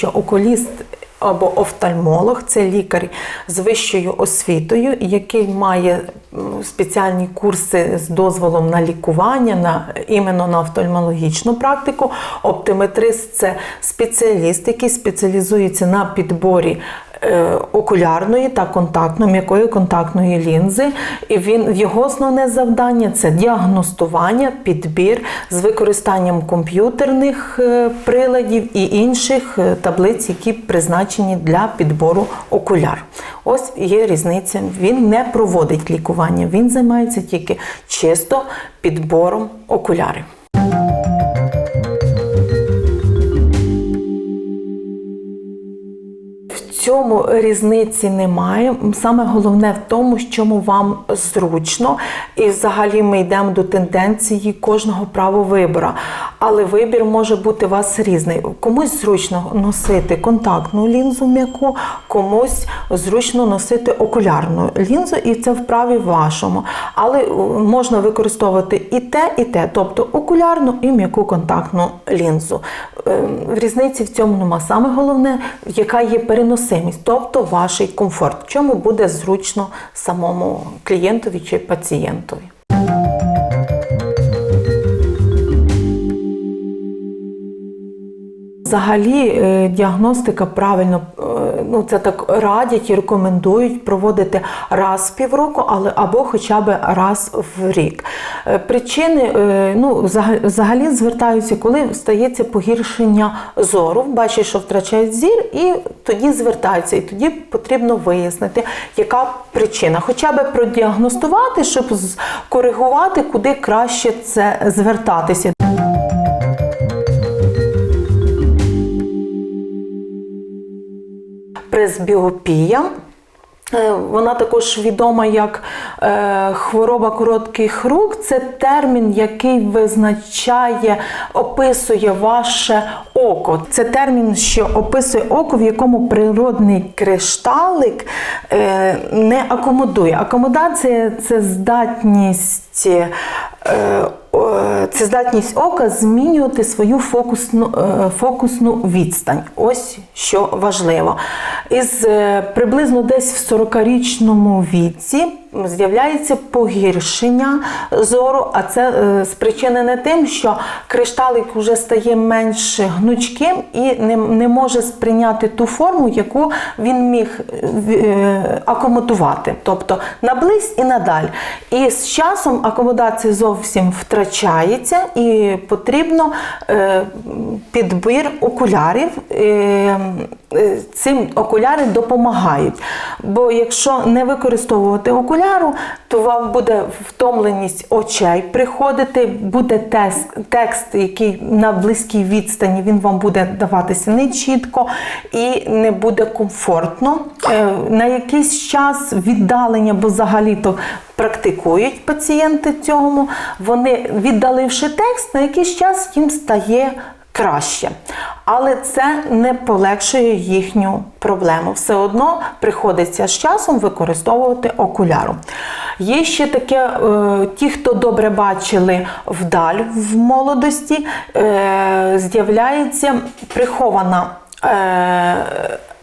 що окуліст або офтальмолог це лікар з вищою освітою, який має спеціальні курси з дозволом на лікування, на іменно на офтальмологічну практику. Оптиметрист це спеціаліст, який спеціалізується на підборі. Е, Окулярної та контактної, м'якої контактної лінзи, і він його основне завдання це діагностування, підбір з використанням комп'ютерних е, приладів і інших е, таблиць, які призначені для підбору окуляр. Ось є різниця. Він не проводить лікування, він займається тільки чисто підбором окулярів. Цьому різниці немає. Саме головне в тому, чому вам зручно, і взагалі ми йдемо до тенденції кожного права вибору. Але вибір може бути у вас різний. Комусь зручно носити контактну лінзу м'яку, комусь зручно носити окулярну лінзу, і це вправі вашому. Але е, можна використовувати і те, і те, тобто окулярну і м'яку контактну лінзу. Е, В різниці в цьому нема. Саме головне, яка є переносимість, тобто ваш комфорт, в чому буде зручно самому клієнтові чи пацієнтові. Взагалі, е, діагностика правильно, е, ну це так радять і рекомендують проводити раз в півроку, але або хоча б раз в рік. Е, Причини ну, взага- взагалі звертаються, коли стається погіршення зору, бачать, що втрачають зір, і тоді звертаються, і тоді потрібно вияснити, яка причина, хоча б продіагностувати, щоб коригувати, куди краще це звертатися. Пресбіопія. Е, Вона також відома як е, хвороба коротких рук. Це термін, який визначає, описує ваше око. Це термін, що описує око, в якому природний кришталик е, не акомодує. Акомодація це здатність. Це здатність ока змінювати свою фокусну, е, фокусну відстань. Ось що важливо. Із е, приблизно десь в 40-річному віці з'являється погіршення зору, а це е, спричинене тим, що кришталик вже стає менш гнучким і не, не може сприйняти ту форму, яку він міг акомодувати. Тобто наблизь і надаль. І з часом акомодація зовсім втрачається, і потрібно е, підбір окулярів. Е, е, Цим окуляри допомагають. Бо якщо не використовувати окуляру, то вам буде втомленість очей приходити, буде текст, текст, який на близькій відстані він вам буде даватися не чітко і не буде комфортно. На якийсь час віддалення, бо взагалі-то практикують пацієнти цьому, вони віддаливши текст, на якийсь час їм стає краще. Але це не полегшує їхню проблему. Все одно приходиться з часом використовувати окуляру. Є ще таке, е, ті, хто добре бачили вдаль в молодості, е, з'являється прихована.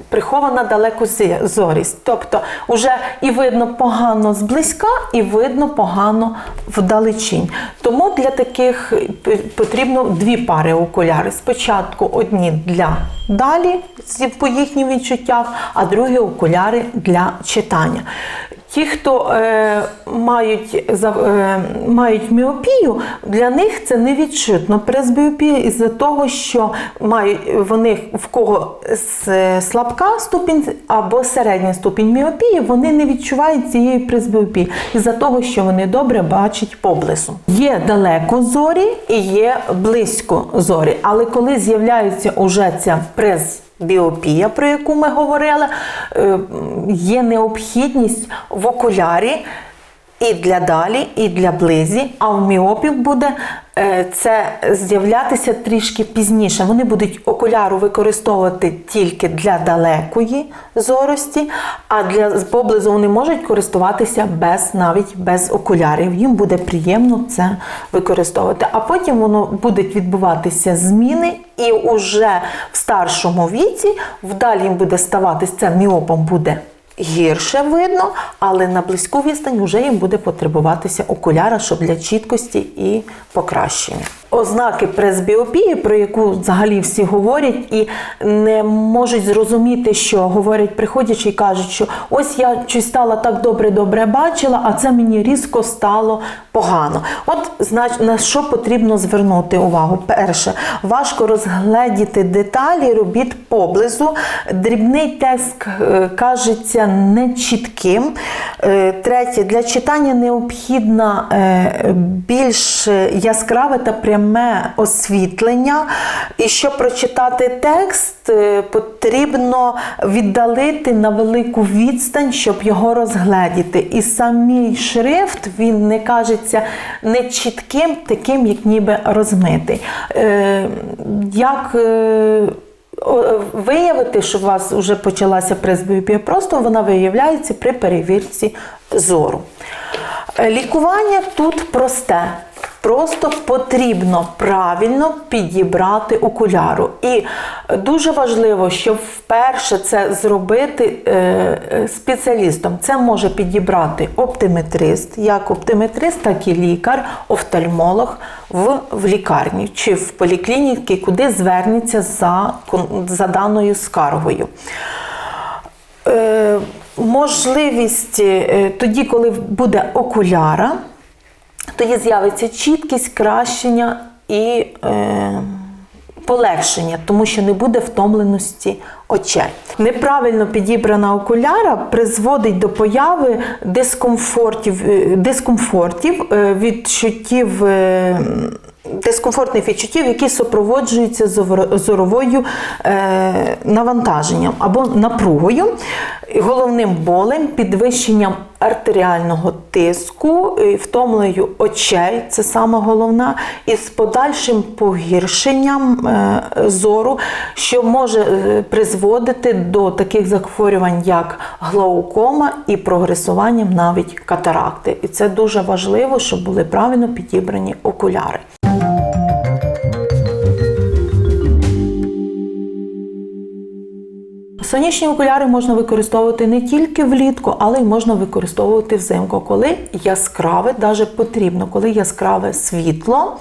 Е, Прихована далекозорість. Тобто вже і видно погано зблизька, і видно погано вдалечінь. Тому для таких потрібно дві пари окуляри. Спочатку одні для далі по їхнім відчуттях, а другі окуляри для читання. Ті, хто е, мають за, е, мають міопію, для них це не відчутно. Пресбіопія із-за того, що мають вони в кого слабка ступінь або середня ступінь міопії, вони не відчувають цієї пресбіопії із-за того, що вони добре бачать поблизу. Є далеко зорі і є близько зорі, але коли з'являється уже ця прес біопія, про яку ми говорили, е, є необхідність в окулярі і для далі, і для близі, а в міопів буде це з'являтися трішки пізніше. Вони будуть окуляру використовувати тільки для далекої зорості, а для поблизу вони можуть користуватися без навіть без окулярів. Їм буде приємно це використовувати. А потім воно будуть відбуватися зміни, і уже в старшому віці вдалі їм буде ставатися міопом буде гірше видно, але на близьку відстань вже їм буде потребуватися окуляра, щоб для чіткості і покращення. Ознаки пресбіопії, про яку взагалі всі говорять, і не можуть зрозуміти, що говорять, приходячи і кажуть, що ось я щось стала так добре-добре бачила, а це мені різко стало погано. От знач, на що потрібно звернути увагу? Перше, важко розгледіти деталі робіт поблизу. Дрібний текст кажеться нечітким. Е, Третє, для читання необхідно е, більш яскраве та пряме освітлення. І щоб прочитати текст, е, потрібно віддалити на велику відстань, щоб його розгледіти. І самий шрифт він не кажеться нечітким, таким, як ніби розмитий. Е, Як е, виявити, що у вас вже почалася пресбіопія, просто вона виявляється при перевірці зору. Лікування тут просте. Просто потрібно правильно підібрати окуляру. І дуже важливо, щоб вперше це зробити е, е, спеціалістом. Це може підібрати оптиметрист, як оптиметрист, так і лікар, офтальмолог в, в лікарні чи в поліклініці, куди звернеться за, за даною скаргою. Е, можливість тоді, коли буде окуляра, тоді з'явиться чіткість, кращення і е, полегшення, тому що не буде втомленості очей. Неправильно підібрана окуляра призводить до появи дискомфортів, е, дискомфортів е, відчуттів. е, Дискомфортних відчуттів, які супроводжуються зоровою е, навантаженням або напругою, головним болем, підвищенням артеріального тиску, втомлею очей, це саме головне, і з подальшим погіршенням е, зору, що може е, призводити до таких захворювань, як глаукома і прогресуванням навіть катаракти. І це дуже важливо, щоб були правильно підібрані окуляри. Сонячні окуляри можна використовувати не тільки влітку, але й можна використовувати взимку, коли яскраве, навіть потрібно, коли яскраве світло,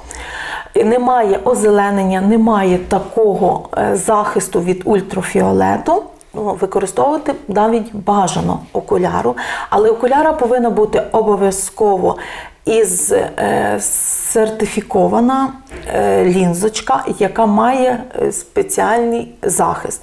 немає озеленення, немає такого е, захисту від ультрафіолету. Ну, використовувати навіть бажано окуляру, але окуляра повинна бути обов'язково із е, сертифікована е, лінзочка, яка має спеціальний захист.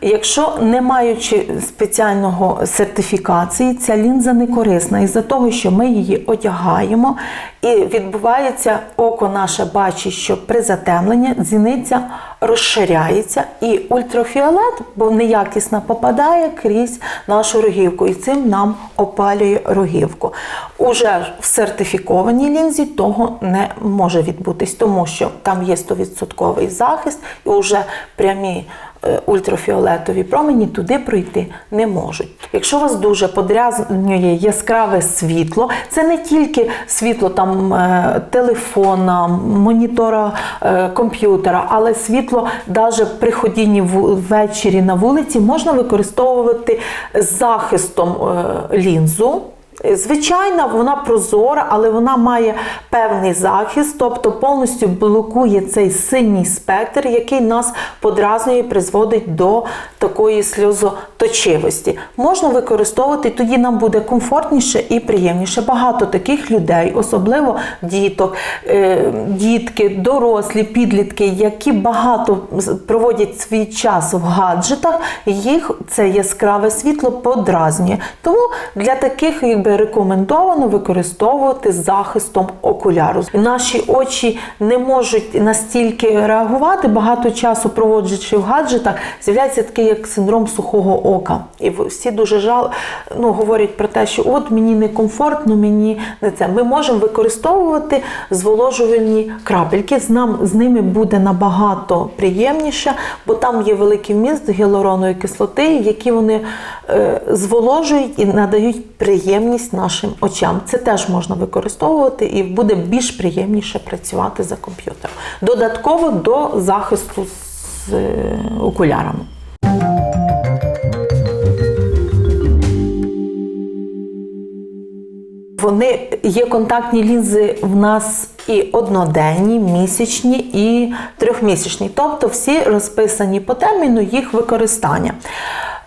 Якщо не маючи спеціального сертифікації, ця лінза не корисна із-за того, що ми її одягаємо, і відбувається око наше бачить, що при затемленні зіниця розширяється, і ультрафіолет, бо неякісно попадає крізь нашу рогівку, і цим нам опалює рогівку. Уже в сертифікованій лінзі того не може відбутись, тому що там є 100% захист, і вже прямі ультрафіолетові промені туди пройти не можуть. Якщо вас дуже подрязнює яскраве світло, це не тільки світло там е, телефона, монітора е, комп'ютера, але світло навіть при ходінні ввечері на вулиці можна використовувати захистом е, лінзу. Звичайна, вона прозора, але вона має певний захист, тобто повністю блокує цей синій спектр, який нас подразнює і призводить до такої сльозоточивості. Можна використовувати, тоді нам буде комфортніше і приємніше. Багато таких людей, особливо діток, е, дітки, дорослі, підлітки, які багато проводять свій час в гаджетах, їх це яскраве світло подразнює. Тому для таких якби рекомендовано використовувати з захистом окуляру. Наші очі не можуть настільки реагувати. Багато часу проводжуючи в гаджетах, з'являється такий як синдром сухого ока. І всі дуже жал ну, говорять про те, що от мені некомфортно, мені не це. Ми можемо використовувати зволожувальні крапельки. З нам з ними буде набагато приємніше, бо там є великий вміст гіалуронової кислоти, які вони е, зволожують і надають приємність нашим очам. Це теж можна використовувати і буде більш приємніше працювати за комп'ютером. Додатково до захисту з е, окулярами. Вони є контактні лінзи в нас і одноденні, місячні, і трьохмісячні, тобто всі розписані по терміну їх використання.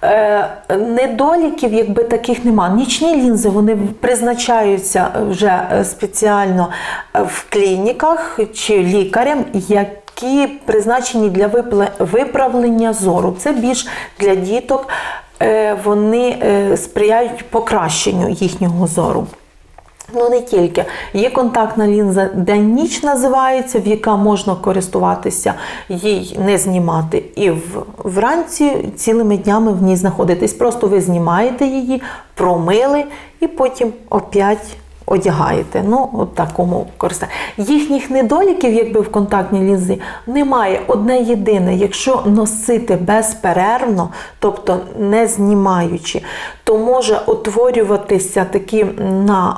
Е, недоліків, якби таких нема. Нічні лінзи вони призначаються вже е, спеціально в клініках чи лікарям, які призначені для виправлення зору. Це більш для діток, е, вони е, сприяють покращенню їхнього зору. Ну не тільки. Є контактна лінза день-ніч називається, в яка можна користуватися, їй не знімати. І вранці цілими днями в ній знаходитись. Просто ви знімаєте її, промили і потім опять одягаєте. Ну, от такому користанні. Їхніх недоліків, якби в контактній лінзі, немає. Одне єдине, якщо носити безперервно, тобто не знімаючи, то може утворюватися такі на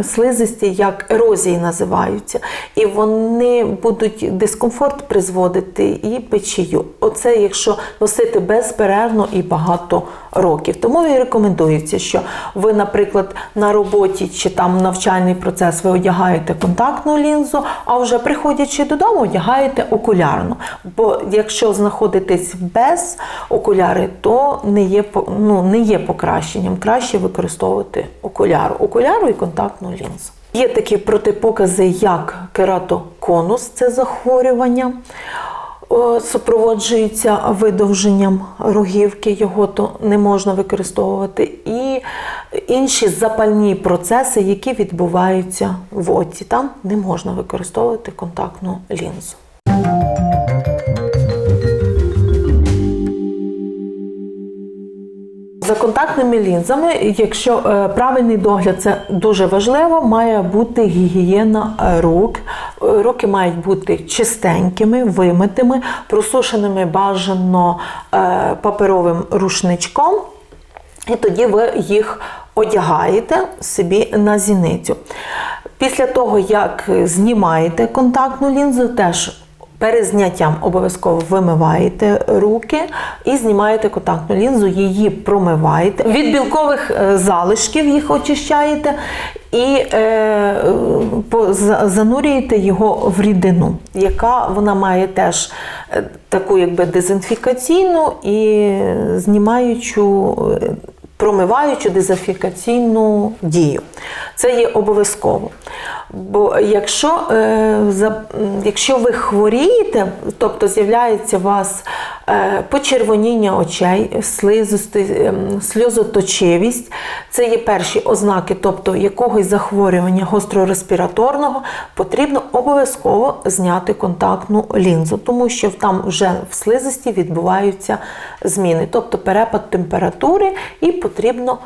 е, слизисті, як ерозії називаються, і вони будуть дискомфорт призводити і печію. Оце якщо носити безперервно і багато років. Тому і рекомендується, що ви, наприклад, на роботі чи там навчальний процес ви одягаєте контактну лінзу, а вже приходячи додому, одягаєте окулярну. Бо якщо знаходитесь без окуляри, то не є ну, не є покращенням. Краще використовувати окуляру, окуляру і контактну лінзу. Є такі протипокази, як кератоконус, це захворювання. О, Супроводжується видовженням рогівки, його то не можна використовувати, і інші запальні процеси, які відбуваються в оці. Там не можна використовувати контактну лінзу. За контактними лінзами, якщо е, правильний догляд це дуже важливо, має бути гігієна рук. Руки мають бути чистенькими, вимитими, просушеними бажано е, паперовим рушничком. І тоді ви їх одягаєте собі на зіницю. Після того, як знімаєте контактну лінзу, теж перед зняттям обов'язково вимиваєте руки і знімаєте контактну лінзу, її промиваєте. Від білкових е, залишків їх очищаєте і е, занурюєте його в рідину, яка вона має теж е, таку якби дезінфікаційну і знімаючу. е, Промиваючу дезінфікаційну дію. Це є обов'язково. Бо якщо, е, якщо ви хворієте, тобто з'являється у вас е, почервоніння очей, ем, сльозоточивість, це є перші ознаки, тобто якогось захворювання гострореспіраторного, потрібно обов'язково зняти контактну лінзу, тому що там вже в слизисті відбуваються зміни, тобто перепад температури, і потрібно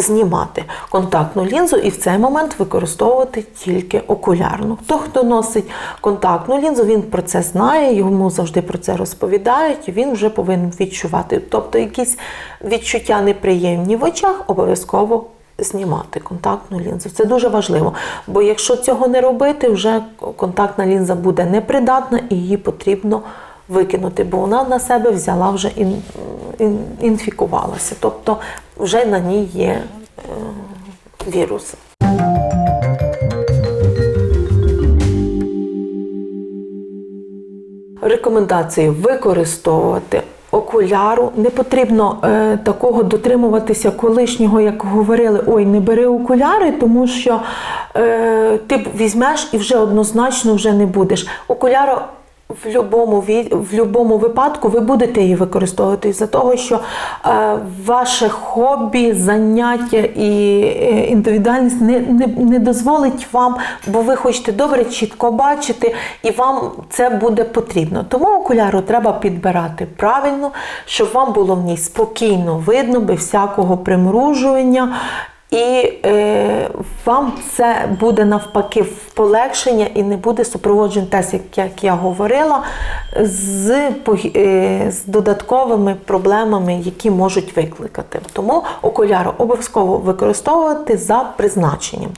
знімати контактну лінзу і в цей момент використовувати тільки окулярну. Хто хто носить контактну лінзу, він про це знає, йому завжди про це розповідають, і він вже повинен відчувати. Тобто якісь відчуття неприємні в очах обов'язково знімати контактну лінзу. Це дуже важливо, бо якщо цього не робити, вже контактна лінза буде непридатна і її потрібно викинути, бо вона на себе взяла вже ін, ін, інфікувалася. Тобто вже на ній є е, вірус. Рекомендації використовувати окуляру. Не потрібно е, такого дотримуватися колишнього, як говорили, ой, не бери окуляри, тому що е, ти візьмеш і вже однозначно вже не будеш. Окуляра в будь-якому в любому випадку ви будете її використовувати за того, що е, ваше хобі, заняття і е, індивідуальність не, не, не дозволить вам, бо ви хочете добре, чітко бачити, і вам це буде потрібно. Тому окуляру треба підбирати правильно, щоб вам було в ній спокійно видно, без всякого примружування. І е, вам це буде навпаки в полегшення і не буде супроводжений тест, як, як я говорила, з, е, з додатковими проблемами, які можуть викликати. Тому окуляри обов'язково використовувати за призначенням.